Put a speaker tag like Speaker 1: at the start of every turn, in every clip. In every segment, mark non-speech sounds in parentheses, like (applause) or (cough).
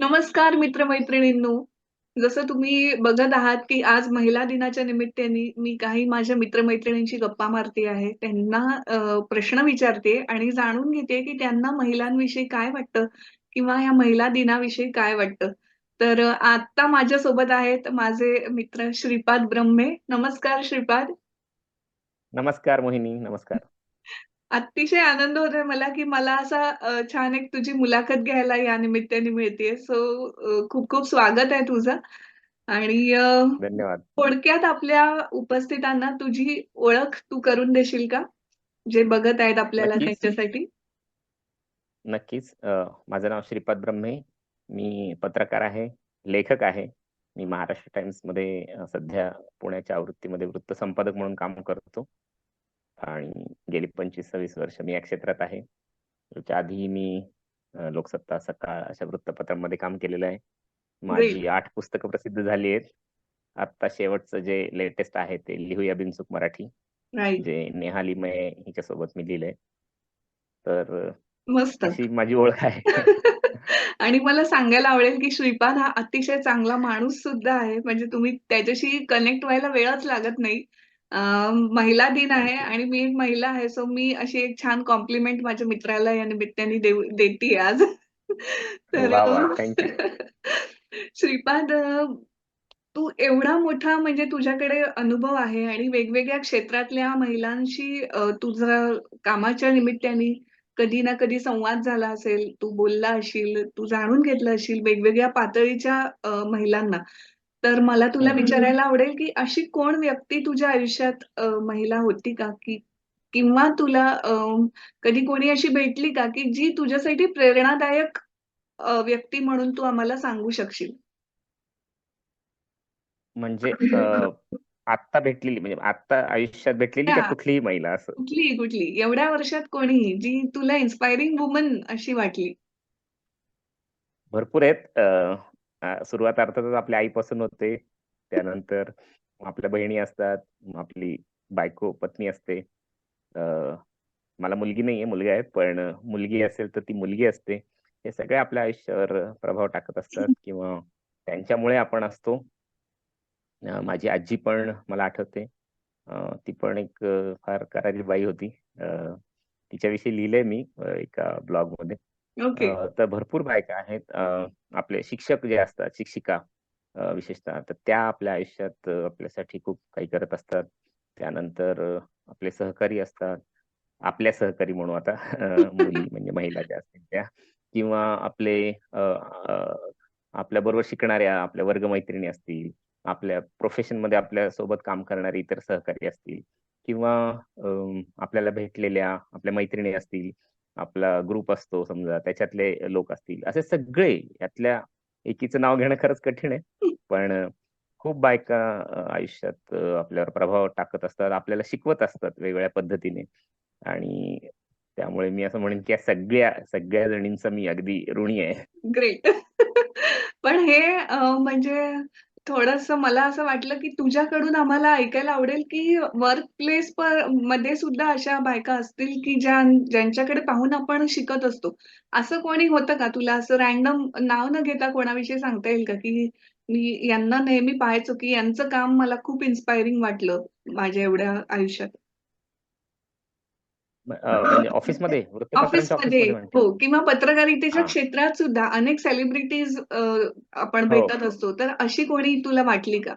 Speaker 1: नमस्कार मित्रमैत्रिणींनो जसं तुम्ही बघत आहात, की आज महिला दिनाच्या निमित्ताने मी काही माझ्या मित्रमैत्रिणींशी गप्पा मारते आहे. त्यांना प्रश्न विचारते आणि जाणून घेते, की त्यांना महिलांविषयी काय वाटतं किंवा ह्या महिला दिनाविषयी काय वाटतं. तर आता माझ्यासोबत आहेत माझे मित्र श्रीपाद ब्रह्मे. नमस्कार श्रीपाद.
Speaker 2: नमस्कार मोहिनी, नमस्कार.
Speaker 1: अतिशय आनंद होतोय मला, की मला असा छान एक तुझी मुलाखत घ्यायला या निमित्ताने मिळतेय. सो अ, खूप-खूप स्वागत आहे तुझं. आणि
Speaker 2: धन्यवाद.
Speaker 1: थोडक्यात आपल्या उपस्थितांना तुझी ओळख तू करून देशील का? जे बघत आहेत आपल्याला. त्यांच्यासाठी.
Speaker 2: नक्कीच. माझं नाव श्रीपाद ब्रह्मे. मी पत्रकार आहे, लेखक आहे. मी महाराष्ट्र टाइम्समध्ये अ, सध्या पुण्याच्या आवृत्तीमध्ये वृत्तसंपादक म्हणून काम करतो. आणि गेली 25-26 वर्ष मी या क्षेत्रात आहे. त्याच्या आधी मी लोकसत्ता, सकाळ अशा वृत्तपत्रांमध्ये काम केलेलं आहे. माझी 8 पुस्तकं प्रसिद्ध झाली आहेत. आत्ता शेवटचं जे लेटेस्ट आहे ते लिहूया बिनचूक मराठी. जे नेहा लिमये हिच्यासोबत मी लिहिलंय. तर
Speaker 1: मस्त.
Speaker 2: अशी माझी ओळख आहे. (laughs)
Speaker 1: आणि मला सांगायला आवडेल, की श्रीपाद हा अतिशय चांगला माणूस सुद्धा आहे. म्हणजे तुम्ही त्याच्याशी कनेक्ट व्हायला वेळच लागत नाही. महिला दिन आहे. आणि मी एक महिला आहे. सो मी अशी एक छान कॉम्प्लिमेंट माझ्या मित्राला या निमित्ताने देतीये आज. (laughs) तर. (laughs) श्रीपाद तू एवढा मोठा म्हणजे तुझ्याकडे अनुभव आहे आणि वेगवेगळ्या क्षेत्रातल्या महिलांशी अ, तुझा कामाच्या निमित्ताने कधी ना कधी संवाद झाला असेल, तू बोलला असशील, तू जाणून घेतलं असशील वेगवेगळ्या पातळीच्या महिलांना. तर मला तुला. विचारायला आवडेल, की अशी कोण व्यक्ती तुझ्या आयुष्यात महिला होती का? की किंवा तुला कधी कोणी अशी भेटली का, की जी तुझ्यासाठी प्रेरणादायक व्यक्ती म्हणून तू आम्हाला सांगू शकशील?
Speaker 2: म्हणजे अ, आत्ता भेटलेली म्हणजे आत्ता आयुष्यात भेटलेली का. कुठलीही महिला असं?
Speaker 1: कुठलीही, कुठली. एवढ्या वर्षात कोणीही जी तुला इन्स्पायरिंग वुमन अशी वाटली?
Speaker 2: भरपूर आहेत. अ, सुरुवात अर्थातच आपल्या आईपासून होते. त्यानंतर आपल्या बहिणी असतात, आपली बायको, पत्नी असते. अ, मला मुलगी नाहीये, मुलगा आहे. पण अ, मुलगी असेल तर ती मुलगी असते. हे सगळे आपल्या आयुष्यावर अ, प्रभाव टाकत असतात (laughs) किंवा त्यांच्यामुळे आपण असतो. अ, माझी आजी पण मला आठवते. अ, ती पण एक अ, फार करारी बाई होती. अ, तिच्याविषयी लिहिलंय मी अ, एका ब्लॉगमध्ये.
Speaker 1: ओके.
Speaker 2: तर भरपूर बायका आहेत. अ, आपले शिक्षक जे असतात, शिक्षिका अ, विशेषतः तर त्या आपल्या आयुष्यात अ, आपल्यासाठी खूप काही करत असतात. त्यानंतर अ, आपले सहकारी असतात. आपल्या सहकारी म्हणू आता अ, मुली (laughs) म्हणजे महिला ज्या असतील त्या किंवा आपले अ, अ, आपल्याबरोबर शिकणाऱ्या आपल्या वर्गमैत्रिणी असतील, आपल्या प्रोफेशनमध्ये आपल्यासोबत काम करणारे इतर सहकारी असतील किंवा अ, आपल्याला भेटलेल्या आपल्या मैत्रिणी असतील, आपला ग्रुप असतो समजा त्याच्यातले लोक असतील. असे सगळे यातल्या एकीचं नाव घेणं खरंच कठीण आहे. पण खूप बायका आयुष्यात आपल्यावर प्रभाव टाकत असतात. आपल्याला शिकवत असतात वेगवेगळ्या पद्धतीने आणि त्यामुळे मी असं म्हणेन की या सगळ्या, सगळ्या जणींचा मी अगदी ऋणी आहे.
Speaker 1: ग्रेट. (laughs) पण हे म्हणजे थोडंसं मला असं वाटलं, की तुझ्याकडून आम्हाला ऐकायला आवडेल, की वर्क प्लेस मध्ये सुद्धा अशा बायका असतील, की ज्या ज्यांच्याकडे पाहून आपण शिकत असतो. असं कोणी होतं का तुला असं रँडम नाव न घेता कोणाविषयी सांगता येईल का, की मी यांना नेहमी पाहायचो, की यांचं काम मला खूप इन्स्पायरिंग वाटलं माझ्या एवढ्या आयुष्यात?
Speaker 2: म्हणजे ऑफिसमध्ये, वृत्तपत्रांच्या
Speaker 1: ऑफिसमध्ये
Speaker 2: ऑफिसमध्ये म्हणताय?
Speaker 1: हो किंवा पत्रकारितेच्या
Speaker 2: हां.
Speaker 1: क्षेत्रात सुद्धा अनेक सेलिब्रिटीज आपण
Speaker 2: हो.
Speaker 1: भेटत असतो. तर अशी कोणी तुला वाटली का?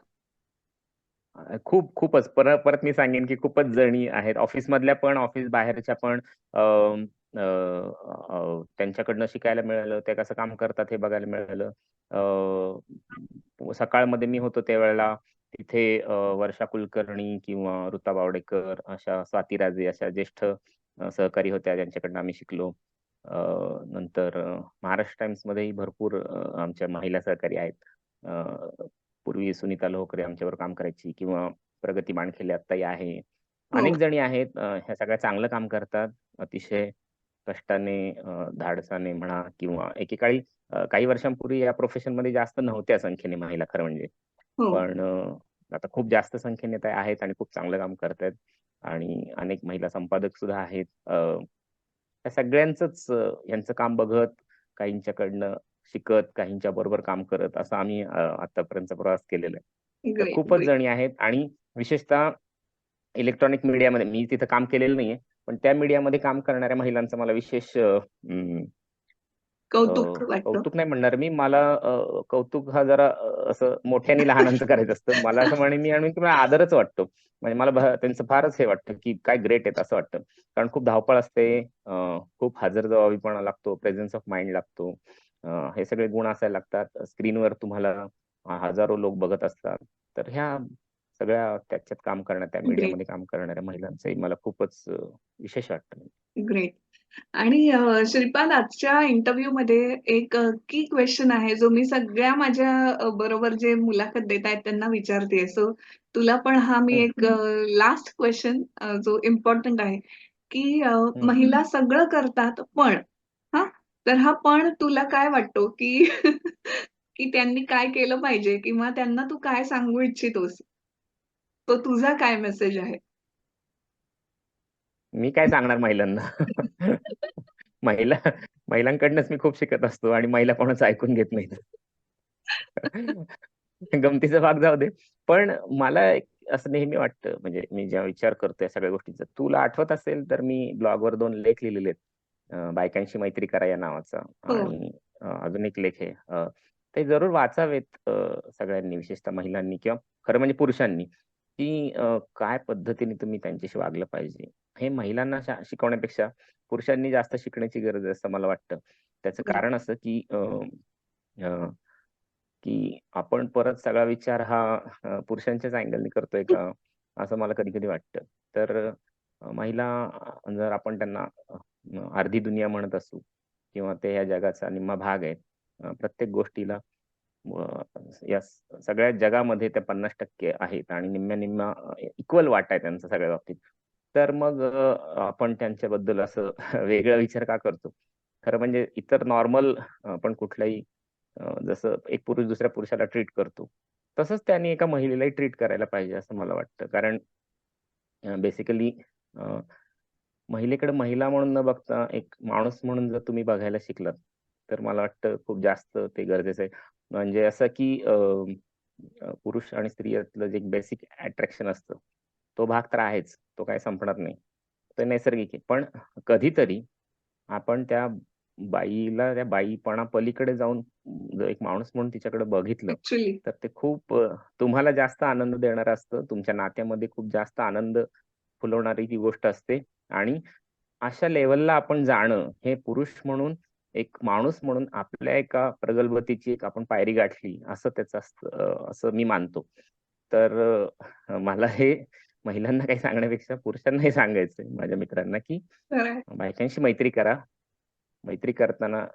Speaker 2: अ, खूप खूपच. पर परत मी सांगेन, की खूपच जणी आहेत. ऑफिसमधल्या पण, ऑफिस बाहेरच्या पण अ, अ, अ, त्यांच्याकडनं शिकायला मिळालं. ते कसं काम करतात हे बघायला मिळालं. अ, सकाळमध्ये मी होतो त्यावेळेला तिथे अ, वर्षा कुलकर्णी किंवा ऋता बावडेकर, अशा स्वाती राजे अशा ज्येष्ठ अ, सहकारी होत्या ज्यांच्याकडनं आम्ही शिकलो. अ, नंतर अ, महाराष्ट्र टाइम्समध्येही भरपूर अ, आमच्या महिला सहकारी आहेत. अ, पूर्वी सुनीता लोहकरे आमच्याबरोबर काम करायची किंवा प्रगती माणखेले आत्ताही आहे.
Speaker 1: हो.
Speaker 2: अनेक जणी आहेत अ, ह्या सगळ्या चांगलं काम करतात. अतिशय कष्टाने अ, धाडसाने म्हणा किंवा एकेकाळी अ, काही वर्षांपूर्वी या प्रोफेशनमध्ये जास्त नव्हत्या संख्येने महिला खरं म्हणजे.
Speaker 1: हो.
Speaker 2: पण अ, आता खूप जास्त संख्येने त्या आहेत आणि खूप चांगलं काम करतायत आणि अनेक महिला संपादक सुद्धा आहेत. अ, त्या सगळ्यांचंच अ, यांचं काम बघत काहींच्याकडनं शिकत काहींच्या बरोबर काम करत असं आम्ही आतापर्यंतचा प्रवास केलेला आहे तर
Speaker 1: ग्रेट
Speaker 2: खूपच
Speaker 1: ग्रेट
Speaker 2: जणी आहेत आणि विशेषतः इलेक्ट्रॉनिक मीडियामध्ये मी तिथं काम केलेलं नाहीये पण त्या मीडियामध्ये काम करणाऱ्या महिलांचा मला विशेष अं,
Speaker 1: कौतुक
Speaker 2: अं,
Speaker 1: वाटतं.
Speaker 2: कौतुक नाही म्हणणार मी. मला कौतुक हा जरा असं मोठ्याने लहानांचं करायचं असतं. मला असं म्हणे मी आणि किंवा आदरच वाटतो. म्हणजे मला त्यांचं फारच हे वाटतं की काय ग्रेट आहेत असं वाटतं. कारण खूप धावपळ असते. खूप हजरजबाबीपणा लागतो. प्रेझेन्स ऑफ माइंड लागतो. हे सगळे गुण असायला लागतात. स्क्रीनवर तुम्हाला हजारो लोक बघत असतात. तर ह्या सगळ्या त्याच्यात काम करणाऱ्या मीडियामध्ये काम करणाऱ्या महिलांचंही मला खूपच विशेष वाटतं.
Speaker 1: ग्रेट आणि अ, श्रीपाद आजच्या इंटरव्ह्यू मध्ये एक की क्वेश्चन आहे जो मी सगळ्या माझ्या अ, बरोबर जे मुलाखत देत आहेत त्यांना विचारते सो तुला पण हा मी एक लास्ट क्वेश्चन जो इम्पॉर्टंट आहे की अ. महिला सगळं करतात पण हा? तर हा पण तुला काय वाटतो की (laughs) की त्यांनी काय केलं पाहिजे किंवा त्यांना तू काय सांगू इच्छितोस? तो तुझा काय मेसेज आहे?
Speaker 2: मी काय सांगणार महिलांना? (laughs) (laughs) महिला महिलांकडनंच मी खूप शिकत असतो आणि महिला कोणाचं ऐकून घेत नाहीत. (laughs) गमतीचा भाग जाऊ दे. पण मला एक असं नेहमी वाटतं म्हणजे मी जेव्हा विचार करतोय सगळ्या गोष्टीचा तुला आठवत असेल तर मी ब्लॉगवर दोन लेख लिहिलेले आहेत. बायकांशी मैत्री करा या नावाचा
Speaker 1: हो.
Speaker 2: आणि अजून एक लेख आहे. ते जरूर वाचावेत सगळ्यांनी विशेषतः महिलांनी किंवा खरं म्हणजे पुरुषांनी. की काय पद्धतीने तुम्ही त्यांच्याशी वागलं पाहिजे? हे महिलांना शा- शिकवण्यापेक्षा पुरुषांनी जास्त शिकण्याची गरज आहे असं मला वाटतं. त्याचं कारण असं की अं, अं, की आपण परत सगळा विचार हा अं, पुरुषांच्याच अँगलने करतोय का असं मला कधी कधी वाटतं. तर अं, महिला अं, जर आपण त्यांना अं, अर्धी दुनिया म्हणत असू किंवा ते या जगाचा निम्मा भाग आहेत अं, प्रत्येक गोष्टीला अं, या सगळ्या जगामध्ये त्या पन्नास टक्के आहेत आणि निम्म्या निम्म्या इक्वल वाटा आहे त्यांचा सगळ्या बाबतीत. तर मग आपण त्यांच्याबद्दल असं (laughs) वेगळा विचार का करतो? खरं म्हणजे इतर नॉर्मल आपण कुठल्याही जसं एक पुरुष दुसऱ्या पुरुषाला ट्रीट करतो तसंच त्यांनी एका महिलेलाही ट्रीट करायला पाहिजे असं मला वाटतं. कारण बेसिकली महिलेकडे महिला म्हणून न बघता एक माणूस म्हणून जर तुम्ही बघायला शिकलात तर मला वाटतं खूप जास्त ते गरजेचं आहे. म्हणजे असं की पुरुष आणि स्त्री यातलं जे एक बेसिक अट्रॅक्शन असतं तो भाग तर आहेच तो काही संपणार नाही. ते नैसर्गिक आहे. पण कधीतरी आपण त्या बाईला त्या बाईपणा पलीकडे जाऊन एक माणूस म्हणून तिच्याकडे बघितलं तर ते खूप तुम्हाला जास्त आनंद देणारं असतं. तुमच्या नात्यामध्ये खूप जास्त आनंद फुलवणारी ती गोष्ट असते. आणि अशा लेवलला आपण जाणं हे पुरुष म्हणून एक माणूस म्हणून आपल्या एका प्रगल्भतेची एक आपण पायरी गाठली असं त्याचं असं मी मानतो. तर मला हे महिलांना काही सांगण्यापेक्षा पुरुषांनाही सांगायचंय माझ्या मित्रांना की बायकांशी मैत्री करा. मैत्री करताना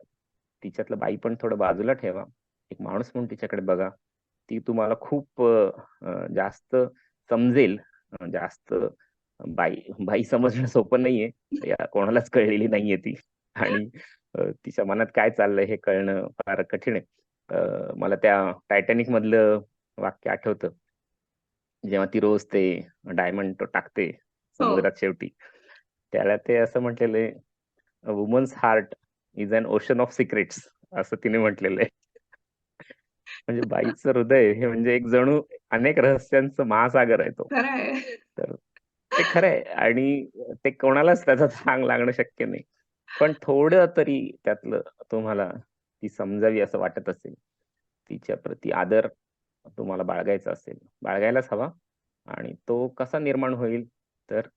Speaker 2: तिच्यातलं बाई पण थोडं बाजूला ठेवा. एक माणूस म्हणून तिच्याकडे बघा. ती तुम्हाला खूप जास्त समजेल. जास्त बाई बाई समजणं सोपं नाहीये. या कोणालाच कळलेली नाहीये ती. आणि तिच्या मनात काय चाललंय हे कळणं फार कठीण आहे. मला त्या टायटॅनिक मधलं वाक्य आठवतं. जेव्हा ती रोज ते डायमंड तो टाकते
Speaker 1: हो.
Speaker 2: समुद्रात शेवटी त्याला ते असं म्हटलेलं आहे woman's heart is an ocean of secrets असं तिने म्हटलेलं आहे. म्हणजे बाईचं हृदय हे म्हणजे एक जणू अनेक रहस्यांचं महासागर आहे तो. तर ते खरं आहे आणि ते कोणालाच त्याचा चांग लागणं शक्य नाही. पण थोडं तरी त्यातलं तुम्हाला ती समजावी असं वाटत असेल. तिच्या प्रती आदर तुम्हाला बाळगायचा असेल. बाळगायलाच हवा आणि तो कसा निर्माण होईल तर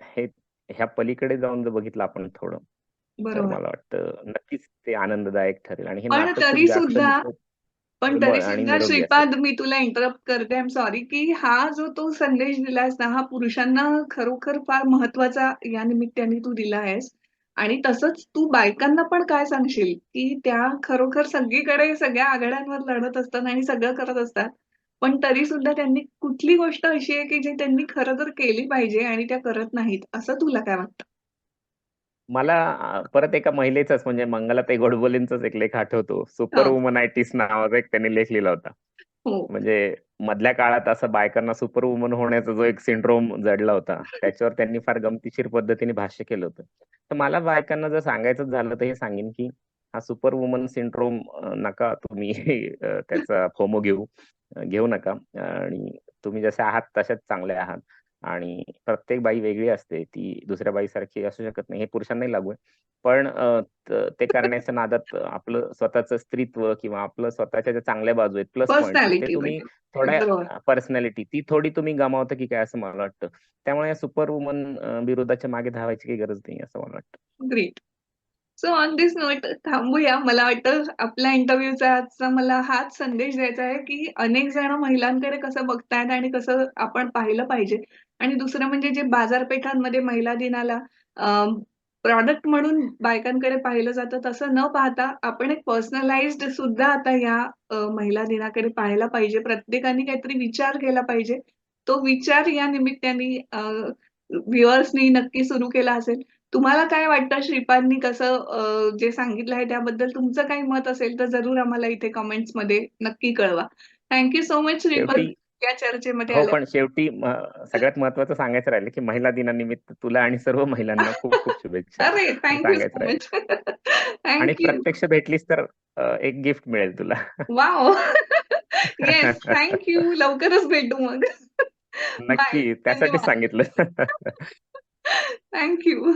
Speaker 2: हे ह्या पलीकडे जाऊन जर बघितलं आपण थोडं तर
Speaker 1: बरोबर.
Speaker 2: मला वाटतं नक्कीच ते आनंददायक ठरेल आणि हे
Speaker 1: तरी सुद्धा पण तरी सुद्धा श्रीपाद मी तुला इंटरप्ट करते. आय एम सॉरी की हा जो तो संदेश दिलास ना हा पुरुषांना खरोखर फार महत्त्वाचा या निमित्ताने तू दिला आहेस. आणि तसंच तू बायकांना पण काय सांगशील? की त्या खरोखर सगळीकडे सगळ्या आघाड्यांवर लढत असतात आणि सगळं करत असतात. पण तरी सुद्धा त्यांनी कुठली गोष्ट अशी आहे की जे त्यांनी खरं तर केली पाहिजे आणि त्या करत नाहीत? असं तुला काय वाटतं?
Speaker 2: मला परत एका महिलेचाच म्हणजे मंगलाताई गोडबोलेंचाच एक लेख आठवतो. सुपर वुमनायटिस नावाचा एक त्यांनी लेख लिहिला होता.
Speaker 1: हो.
Speaker 2: म्हणजे मधल्या काळात असं बायकांना सुपर वुमन होण्याचा जो एक सिंड्रोम जडला होता (laughs) त्याच्यावर त्यांनी फार गमतीशीर पद्धतीने भाष्य केलं होतं. तर मला बायकांना जर सांगायचं झालं तर हे सांगेन की हा सुपर वुमन सिंड्रोम नका तुम्ही (laughs) अ, त्याचा फोमो घेऊ घेऊ नका. आणि तुम्ही जसे आहात तशाच चांगले आहात. आणि प्रत्येक बाई वेगळी असते ती दुसऱ्या बाईसारखी असू शकत नाही हे पुरुषांनाही लागू आहे. पण अ, त- ते करण्याच्या नादात आपलं स्वतःचं स्त्रीत्व किंवा आपलं स्वतःच्या ज्या चांगल्या बाजू आहेत प्लस ते
Speaker 1: पर्सनॅलिटी
Speaker 2: तुम्ही
Speaker 1: बरोबर.
Speaker 2: थोड्या पर्सनॅलिटी ती थोडी तुम्ही गमावता की काय असं मला वाटतं. त्यामुळे सुपर वुमन विरोधाच्या मागे धावायची काही गरज नाही असं मला वाटतं.
Speaker 1: Great so on this note थांबूया. मला वाटतं आपल्या इंटरव्ह्यूचा आजचा मला हाच संदेश द्यायचा आहे की अनेक जण महिलांकडे कसं बघतायत आणि कसं आपण पाहिलं पाहिजे. आणि दुसरं म्हणजे जे बाजारपेठांमध्ये महिला दिनाला प्रॉडक्ट म्हणून बायकांकडे पाहिलं जातं तसं न पाहता आपण एक पर्सनलाइज्ड सुद्धा आता या अ, महिला दिनाकडे पाहायला पाहिजे. प्रत्येकाने काहीतरी विचार केला पाहिजे. तो विचार या निमित्ताने व्ह्युअर्सनी नक्की सुरू केला असेल. तुम्हाला काय वाटतं श्रीपादनी कसं जे सांगितलं आहे त्याबद्दल तुमचं काही मत असेल तर जरूर आम्हाला इथे कमेंट्समध्ये नक्की कळवा. Thank you so much Shripad. या चर्चेमध्ये
Speaker 2: हो
Speaker 1: आल्या
Speaker 2: पण शेवटी म- सगळ्यात महत्वाचं सांगायचं राहिलं की महिला दिनानिमित्त तुला आणि सर्व महिलांना खूप खूप (laughs) शुभेच्छा
Speaker 1: अरे
Speaker 2: हे
Speaker 1: थँक्यू
Speaker 2: सांगायचं
Speaker 1: सो
Speaker 2: राहिलं.
Speaker 1: मच (laughs)
Speaker 2: आणि
Speaker 1: थँक्यू
Speaker 2: प्रत्यक्ष भेटलीस तर अ, एक गिफ्ट मिळेल तुला.
Speaker 1: वाव येस थँक्यू लवकरच भेटू मग. बाय
Speaker 2: नक्की त्यासाठीच
Speaker 1: धन्यवाद.
Speaker 2: सांगितलं. (laughs)
Speaker 1: थँक्यू